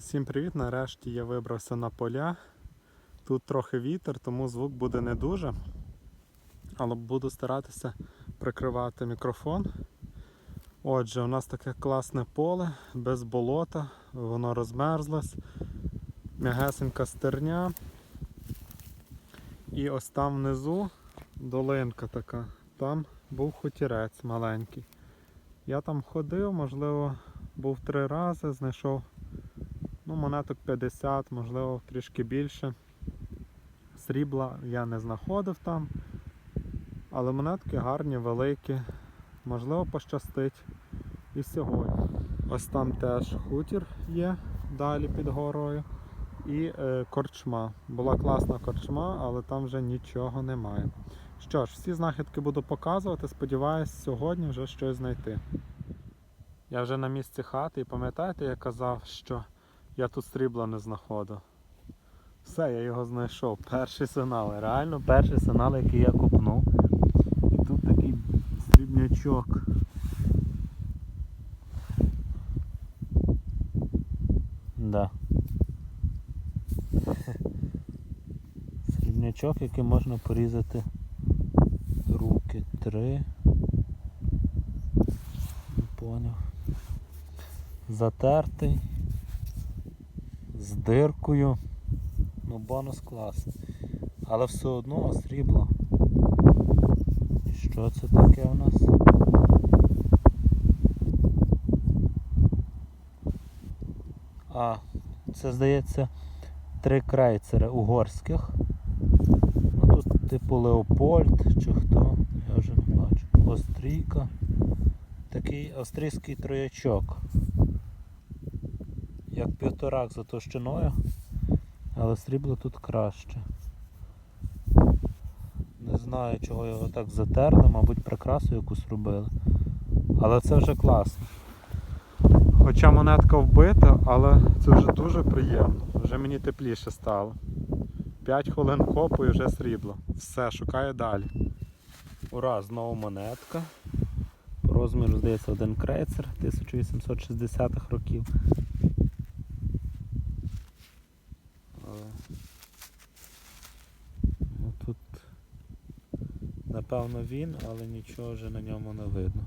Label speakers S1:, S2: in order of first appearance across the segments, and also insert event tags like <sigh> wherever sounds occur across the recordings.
S1: Всім привіт! Нарешті я вибрався на поля. Тут трохи вітер, тому звук буде не дуже. Але буду старатися прикривати мікрофон. Отже, у нас таке класне поле, без болота, воно розмерзлось, м'ягесенька стерня. І ось там внизу долинка така, там був хутірець маленький. Я там ходив, можливо, був три рази, знайшов ну, монеток 50, можливо, трішки більше. Срібла я не знаходив там, але монетки гарні, великі, можливо, пощастить і сьогодні. Ось там теж хутір є далі під горою. І е, корчма. Була класна корчма, але там вже нічого немає. Що ж, всі знахідки буду показувати. Сподіваюсь, сьогодні вже щось знайти. Я вже на місці хати і пам'ятаєте, я казав, що я тут срібла не знаходив. Все, я його знайшов. Перший сигнал. Реально перший сигнал, який я купнув. І тут такий срібнячок. Да. <laughs> Срібнячок, який можна порізати руки. Три. Не поняв. Затертий. З диркою. Ну, бонус клас. Але все одно срібло. Що це таке у нас? А, це здається три крейцери угорських. Ну тут типу Леопольд чи хто, я вже не бачу. Острійка. Такий австрійський троячок. Як півторак за товщиною, але срібло тут краще. Не знаю, чого його так затерли, мабуть, прикрасу якусь робили. Але це вже класно. Хоча монетка вбита, але це вже дуже приємно. Вже мені тепліше стало. 5 хвилин копу і вже срібло. Все, шукаю далі. Ура, знову монетка. По розміру, здається, один крейцер 1860-х років. Але... Ну, тут напевно він, але нічого вже на ньому не видно.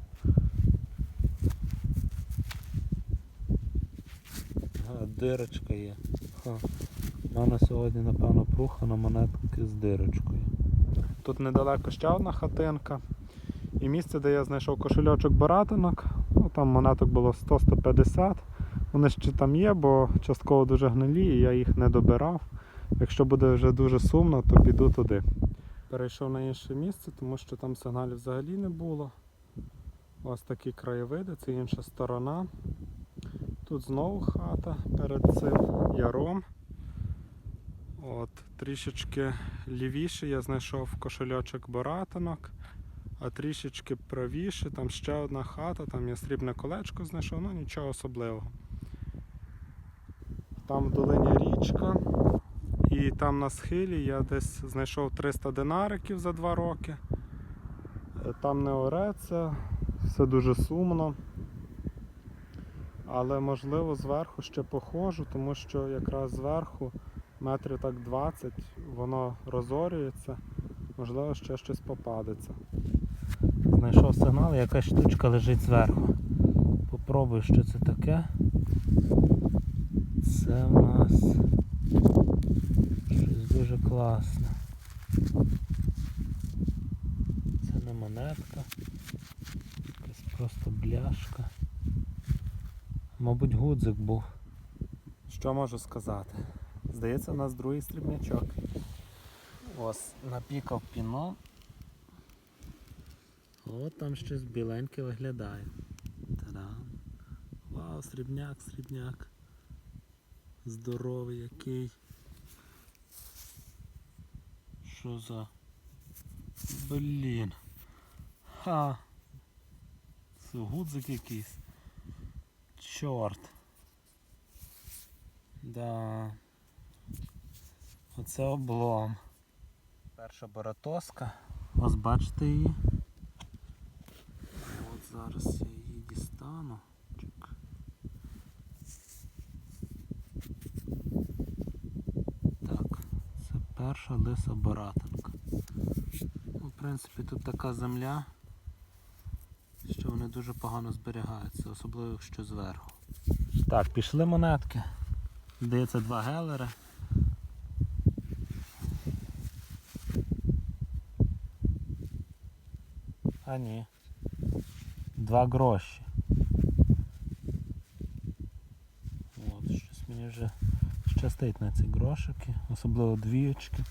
S1: Ага, дирочка є. Ха. У мене сьогодні, напевно, прухано монетки з дирочкою. Тут недалеко ще одна хатинка. І місце, де я знайшов кошельочок баратинок, ну там монеток було 100-150. Вони ще там є, бо частково дуже гнилі і я їх не добирав. Якщо буде вже дуже сумно, то піду туди. Перейшов на інше місце, тому що там сигналів взагалі не було. Ось такі краєвиди, це інша сторона. Тут знову хата перед цим яром. От, трішечки лівіше я знайшов кошельочок баратинок, а трішечки правіше, там ще одна хата, там я срібне колечко знайшов, ну нічого особливого. Там в долині річка, і там на схилі я десь знайшов 300 динариків за 2 роки. Е, Там не ореться, все дуже сумно. Але можливо зверху ще похожу, тому що якраз зверху метрів так 20 воно розорюється, можливо ще щось попадеться. Знайшов сигнал, якась штучка лежить зверху. Попробую, що це таке. Це у нас дуже класне. Це не монетка, якась просто бляшка. Мабуть, гудзик був. Що можу сказати? Здається, у нас другий стрібнячок. Ось, напікав піно. От там щось біленьке виглядає. Та-дам. Вау, срібняк, срібняк. Здоровий який. Що за... Блін. Ха. Це гудзик якийсь. Чорт. Да. Оце облом. Перша баратоска. Ось бачите її. От зараз я її дістану. Перша лиса баратинка. Ну, в принципі, тут така земля, що вони дуже погано зберігаються, особливо якщо зверху. Так, пішли монетки. Здається, два гелери. А ні. Два гроші. От, щось мені вже щастить на ці грошики, особливо двіючки.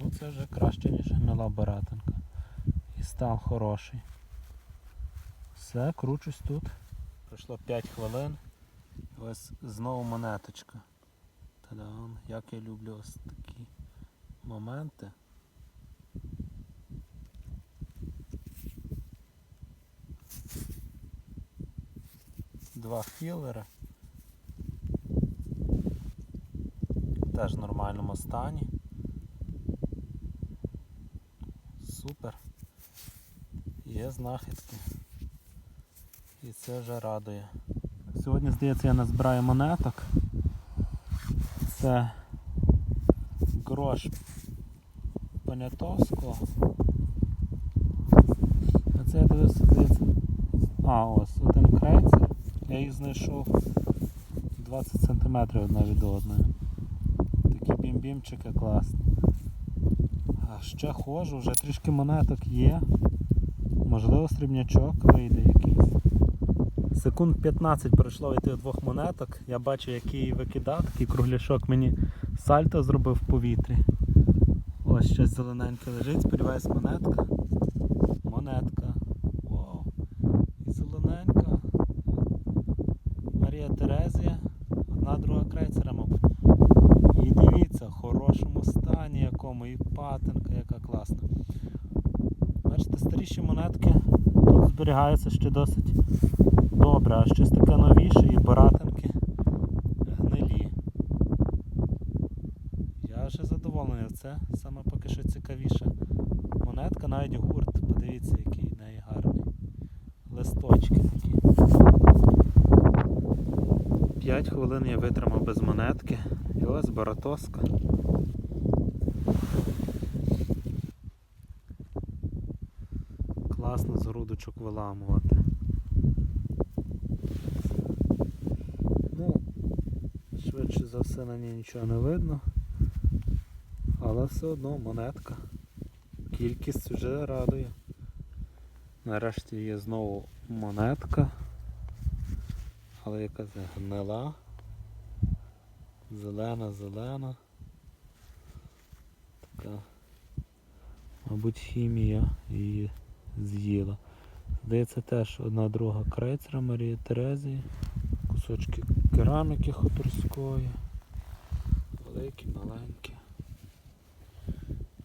S1: Ну це вже краще, ніж гнила баратинка. І стан хороший. Все, кручусь тут. Пройшло 5 хвилин. Ось знову монеточка. Та-дам, як я люблю ось такі моменти. Два філери. Теж в нормальному стані. Супер. Є знахідки. І це вже радує. Сьогодні, здається, я назбираю монеток. Це грош Понятовського. А це я дивився, здається. А, ось один крейцер. Я їх знайшов 20 см одна від одної. Бім-бімчики класні. А ще ходжу, вже трішки монеток є. Можливо, срібнячок вийде якийсь. Секунд 15 пройшло від тих двох монеток. Я бачу, який викидав, такий кругляшок мені сальто зробив в повітрі. Ось щось зелененьке лежить, сподіваюсь. Монетка. Вау. І зелененька. Марія Терезія. Одна друга крейцера, мабуть. І дивіться, в хорошому стані якому, і патинка, яка класна. Бачите, старіші монетки тут зберігаються ще досить добре, а щось таке новіше і баратинки гнилі. Я вже задоволений. Це саме поки що цікавіша монетка, навіть гурт. Подивіться, який в неї гарний. Листочки такі. 5 хвилин я витримав без монетки. І ось баратоска. Класно з грудочок виламувати. Ну, швидше за все на ній нічого не видно. Але все одно монетка. Кількість вже радує. Нарешті є знову монетка. Але яка це гнила. Зелена, зелена. Така. Мабуть, хімія її з'їла. Здається, теж одна друга крейцера Марії Терезії. Кусочки кераміки хуторської. Великі, маленькі.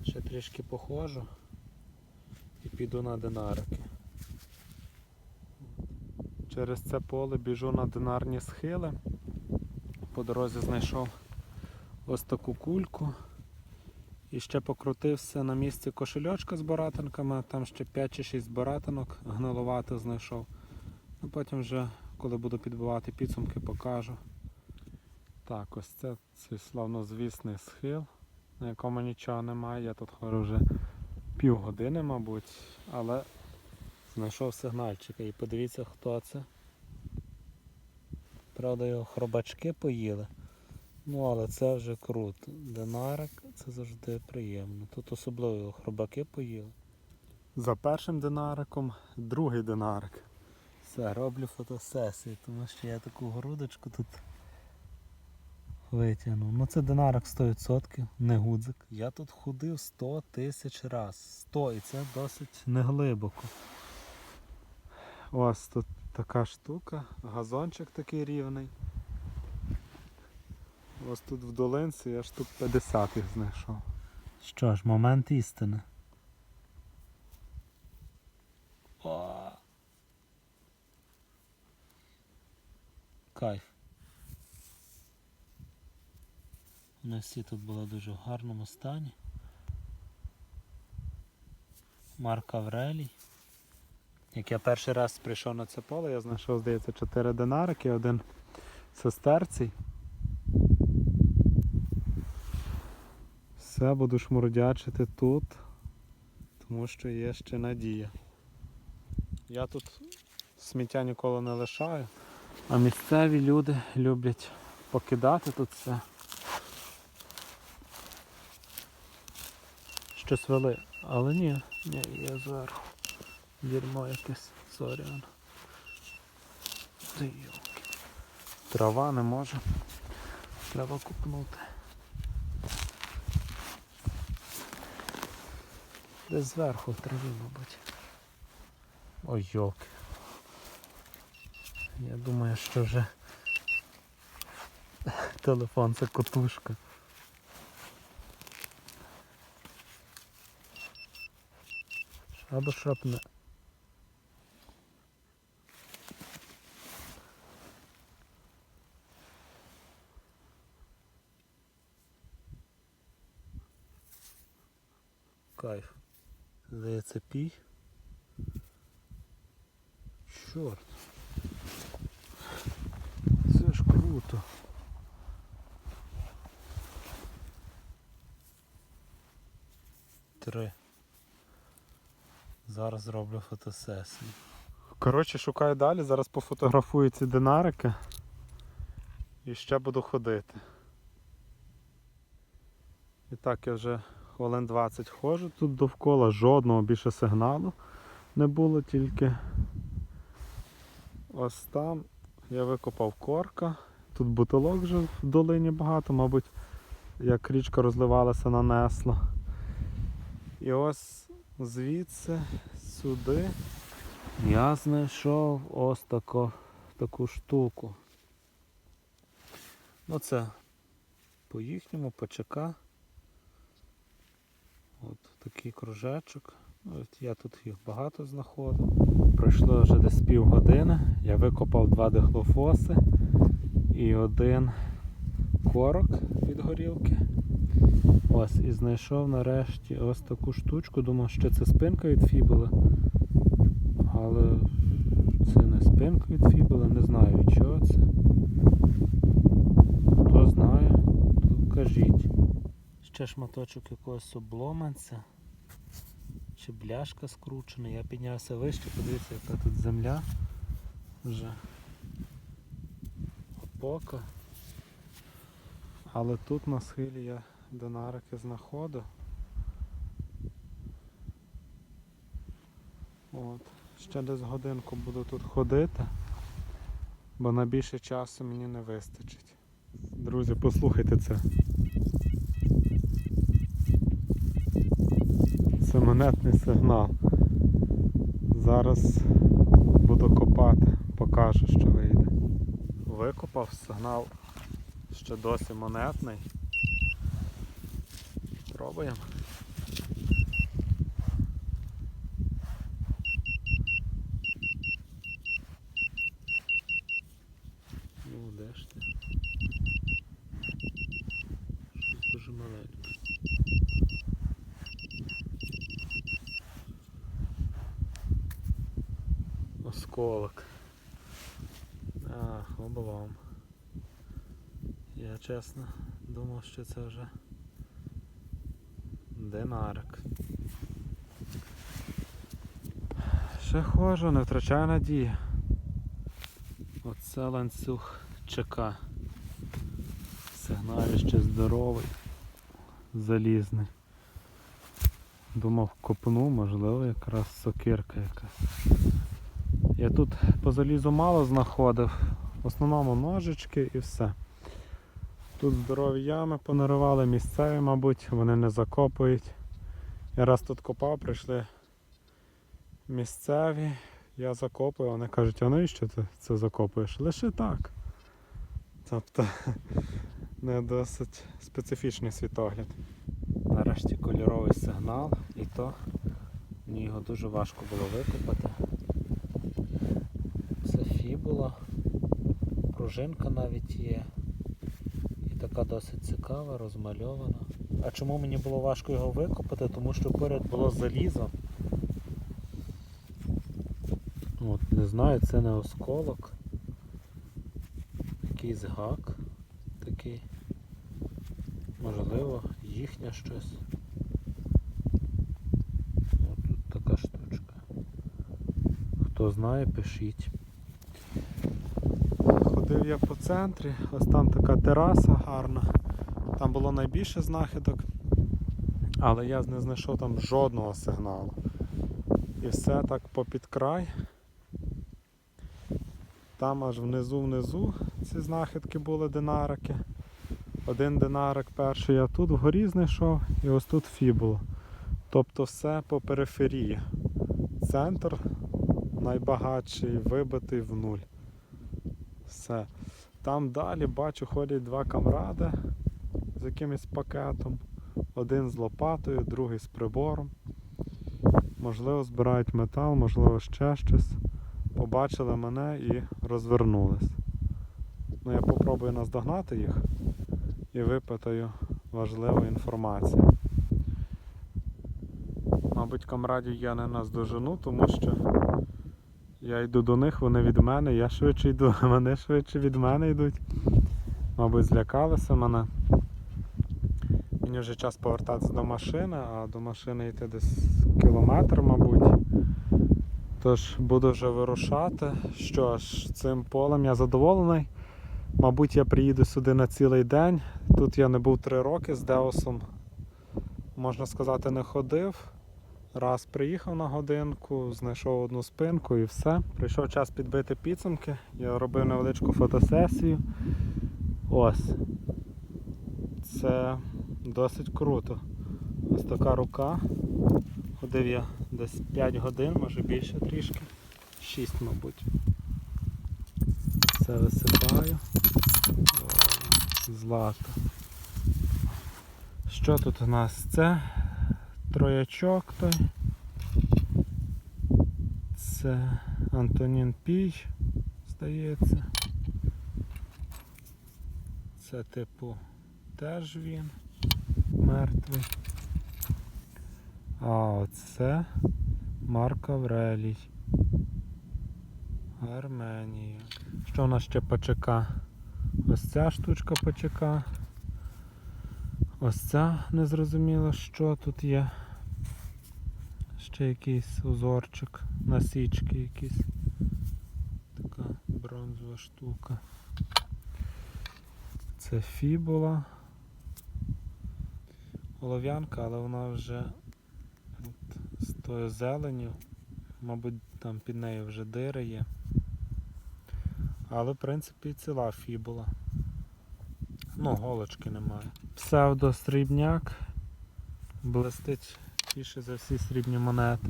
S1: Ще трішки походжу і піду на динарики. Через це поле біжу на динарні схили. По дорозі знайшов ось таку кульку. І ще покрутився на місці кошельочка з баратинками, там ще 5 чи 6 баратинок гнилувати знайшов. Ну потім вже, коли буду підбивати підсумки, покажу. Так, ось це цей славнозвісний схил, на якому нічого немає. Я тут ходжу вже півгодини, мабуть, але знайшов сигнальчика і подивіться хто це. Правда, його хробачки поїли. Ну, але це вже круто. Динарик це завжди приємно. Тут особливо хробаки поїли. За першим динариком другий динарик. Все, роблю фотосесію, тому що я таку грудочку тут витягнув. Ну це динарик 100%, не гудзик. Я тут ходив 100 тисяч раз. 100 і це досить неглибоко. Ось тут така штука, газончик такий рівний. Ось тут в долинці я штук 50 їх знайшов. Що ж, момент істини. О! Кайф. Вони всі тут були дуже в гарному стані. Марк Аврелій. Як я перший раз прийшов на це поле, я знайшов, здається, 4 динарики, один сестерцій. Все буду шмурдячити тут, тому що є ще надія. Я тут сміття ніколи не лишаю, а місцеві люди люблять покидати тут все. Щось вели, але ні, ні, є зверху. Дерьмо якесь. Ти. Трава не може. Треба купнути. Десь зверху в траві, мабуть. Ой, йолки. Я думаю, що вже телефон це котушка. Або шрапне. Кайф. Здається, пій. Чорт. Це ж круто. Три. Зараз зроблю фотосесію. Коротше, шукаю далі, зараз пофотографую ці динарики і ще буду ходити. І так я вже хвилин 20 ходжу, тут довкола жодного більше сигналу не було, тільки ось там я викопав корка. Тут бутилок вже в долині багато, мабуть, як річка розливалася, нанесла. І ось звідси сюди я знайшов ось таку, таку штуку. Ну це по їхньому ПЧК. От такий кружечок. От я тут їх багато знаходив. Пройшло вже десь півгодини. Я викопав два дихлофоси і один корок від горілки. Ось і знайшов нарешті ось таку штучку. Думав, що це спинка від фібули. Але це не спинка від фібули, не знаю від чого це. Хто знає, то кажіть. Ще шматочок якогось обломанця. Чи бляшка скручена. Я піднявся вище, подивіться, яка тут земля вже опока. Але тут на схилі я динарики знаходив. От. Ще десь годинку буду тут ходити, бо на більше часу мені не вистачить. Друзі, послухайте це. Це монетний сигнал. Зараз буду копати, покажу, що вийде. Викопав сигнал ще досі монетний. Пробуємо. Ну, де ж ти? Щось дуже маленьке. Осколок. Ах, облом. Я чесно думав, що це вже динарик. Ще ходжу, не втрачаю надії. Оце ланцюг ЧК. Сигналіще здоровий, залізний. Думав копну, можливо, якраз сокирка якась. Тут по залізу мало знаходив, в основному ножички і все. Тут здорові ями понаривали, місцеві, мабуть, вони не закопують. Я раз тут копав, прийшли місцеві, я закопую, вони кажуть, а навіщо ти це закопуєш? Лише так. Тобто <laughs> не досить специфічний світогляд. Нарешті кольоровий сигнал і то мені його дуже важко було викопати. Фібула, пружинка навіть є. І така досить цікава, розмальована. А чому мені було важко його викопати? Тому що поряд було залізо. От, не знаю, це не осколок. Якийсь гак такий. Можливо, їхня щось. О, тут така штучка. Хто знає, пишіть. Ходив я по центрі, ось там така тераса гарна. Там було найбільше знахідок, але я не знайшов там жодного сигналу. І все так попід край. Там аж внизу-внизу ці знахідки були динарики. Один динарик перший я тут вгорі знайшов і ось тут фібуло. Тобто все по периферії. Центр найбагатший, вибитий в нуль. Все. Там далі бачу ходять два камради з якимось пакетом. Один з лопатою, другий з прибором. Можливо, збирають метал, можливо, ще щось. Побачили мене і розвернулись. Ну, я попробую наздогнати їх і випитаю важливу інформацію. Мабуть, камрадів я не наздожену, тому що я йду до них, вони від мене, я швидше йду, вони швидше від мене йдуть. Мабуть, злякалися мене. Мені вже час повертатися до машини, а до машини йти десь кілометр, мабуть. Тож буду вже вирушати. Що ж, цим полем я задоволений. Мабуть, я приїду сюди на цілий день. Тут я не був три роки з Деосом, можна сказати, не ходив. Раз приїхав на годинку, знайшов одну спинку і все. Прийшов час підбити підсумки. Я робив невеличку фотосесію. Ось. Це досить круто. Ось така рука. Ходив я десь 5 годин, може більше трішки. 6, мабуть. Це висипаю. Злато. Що тут у нас? Це троячок той. Це Антонін Піч, здається. Це типу теж він мертвий. А оце Марк Аврелій. Арменія. Що у нас ще ПЧК? Ось ця штучка ПЧК. Ось ця незрозуміло, що тут є. Ще якийсь узорчик, насічки якісь. Така бронзова штука. Це фібула. Олов'янка, але вона вже от, з тою зеленю. Мабуть, там під нею вже дири є. Але в принципі ціла фібула. Ну, голочки немає. Псевдосрібняк блистить більше за всі срібні монети.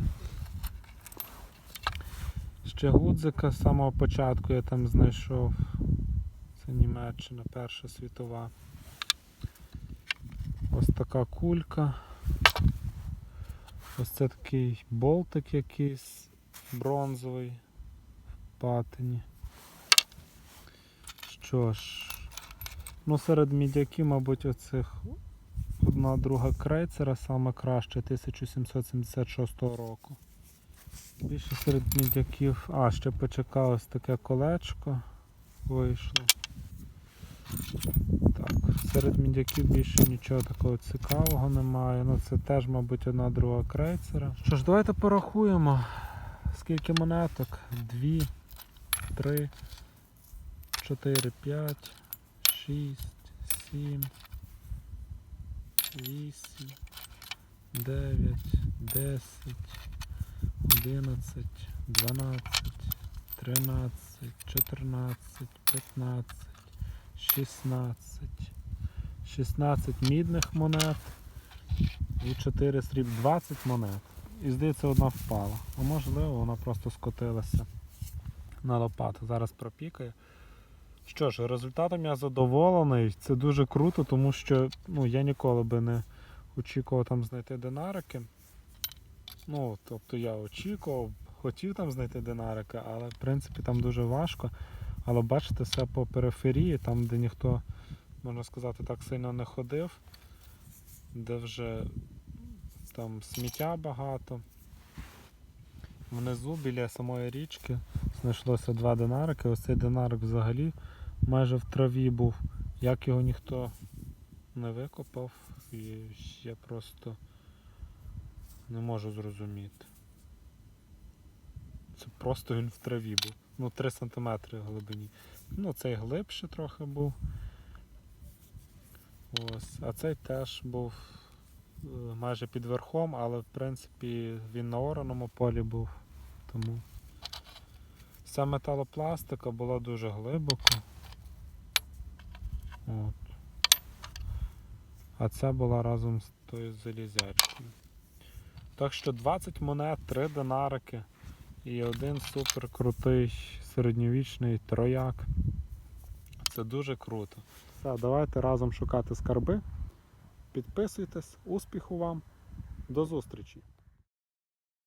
S1: Ще гудзика з самого початку я там знайшов. Це Німеччина, Перша світова. Ось така кулька. Ось це такий болтик якийсь бронзовий в патині. Що ж, ну серед мідяків, мабуть, оцих одна друга крейцера саме краще 1776 року. Більше серед мідяків. А, ще почекав ось таке колечко вийшло. Так, серед мідяків більше нічого такого цікавого немає. Ну це теж, мабуть, одна друга крейцера. Що ж, давайте порахуємо. Скільки монеток? Дві, три, чотири, п'ять, шість, сім, вісім, дев'ять, десять, одинадцять, дванадцять, тринадцять, чотирнадцять, п'ятнадцять. 16. 16 мідних монет і 4 сріб 20 монет. І здається, одна впала. А можливо, вона просто скотилася на лопату. Зараз пропікає. Що ж, результатом я задоволений. Це дуже круто, тому що ну, я ніколи би не очікував там знайти динарики. Ну, тобто я очікував, хотів там знайти динарики, але в принципі там дуже важко. Але бачите, все по периферії, там, де ніхто, можна сказати, так сильно не ходив, де вже там сміття багато. Внизу біля самої річки знайшлося два динарики. Ось цей динарик взагалі майже в траві був. Як його ніхто не викопав і я просто не можу зрозуміти. Це просто він в траві був. Ну, 3 см глибині. Ну, цей глибше трохи був. Ось. А цей теж був е, майже під верхом, але в принципі він на ораному полі був. Тому ця металопластика була дуже глибоко. От. А ця була разом з тою залізячкою. Так що 20 монет, 3 динарики і один супер крутий середньовічний трояк. Це дуже круто. Все, давайте разом шукати скарби. Підписуйтесь, успіху вам, до зустрічі!